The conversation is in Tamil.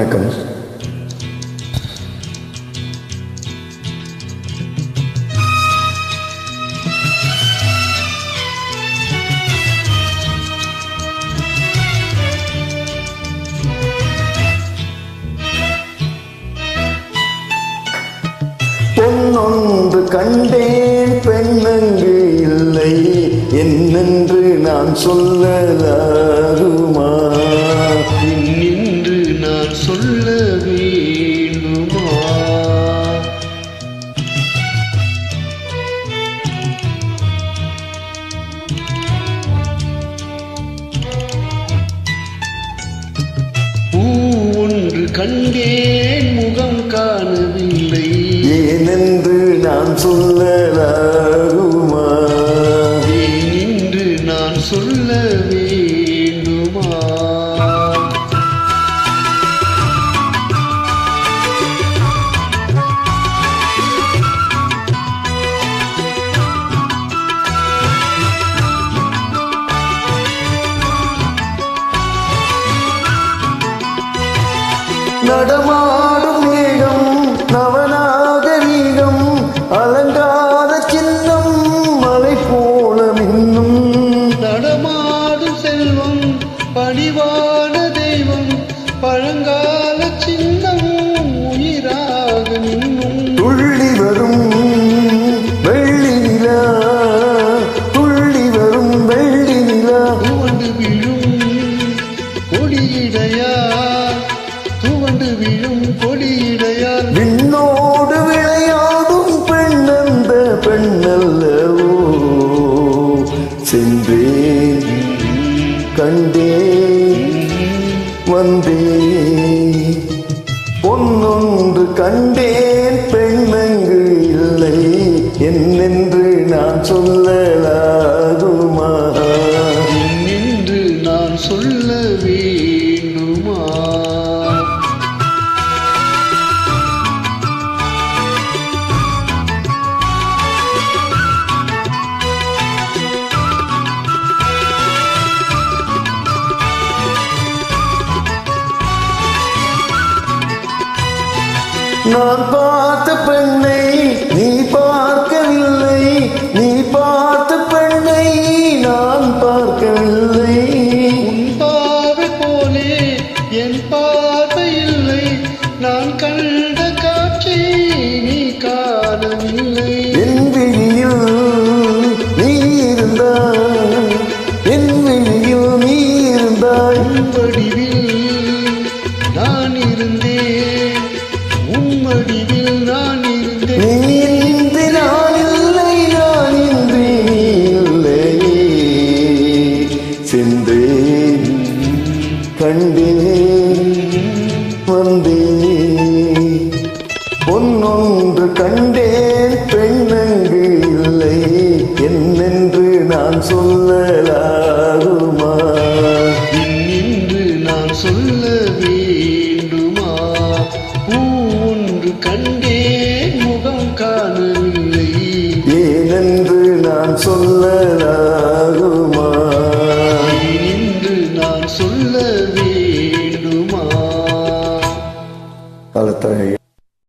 வணக்கம். பொன்னொன்று கண்டேன் பெண்ணங்கு இல்லை? என்னென்று நான் சொல்லலாகுமா கண்டேன் முகம் காணவில்லை. ஏனென்று நான் சொல்ல நடமா? சென்றேன். கண்டேன். வந்தேன். பொன்னொன்று கண்டேன். பெண்ணங்கு இல்லை? என்னென்று நான் சொல்லலா? நான் பார்த்த பெண்ணை நீ பார்க்கவில்லை. நீ பார்த்த பெண்ணை நான் பார்க்கவில்லை. பார்வை போலே என் பார்வை இல்லை. நான் கண்ட காட்சி நீ காணவில்லை. என் விழியில் நீ இருந்தாய். என் விழியில் நீ இருந்தாய். உன் வடிவில் நான் இருந்தேன். வடிவில் நான் இருந்தேன். நீ நான் இல்லை நான் இல்லையே சென்றேன் கண்டேன் வந்தேன். பொன்னொன்று கண்டேன் பெண்ணங்கு இல்லை. என்னென்று நான் சொல்ல trata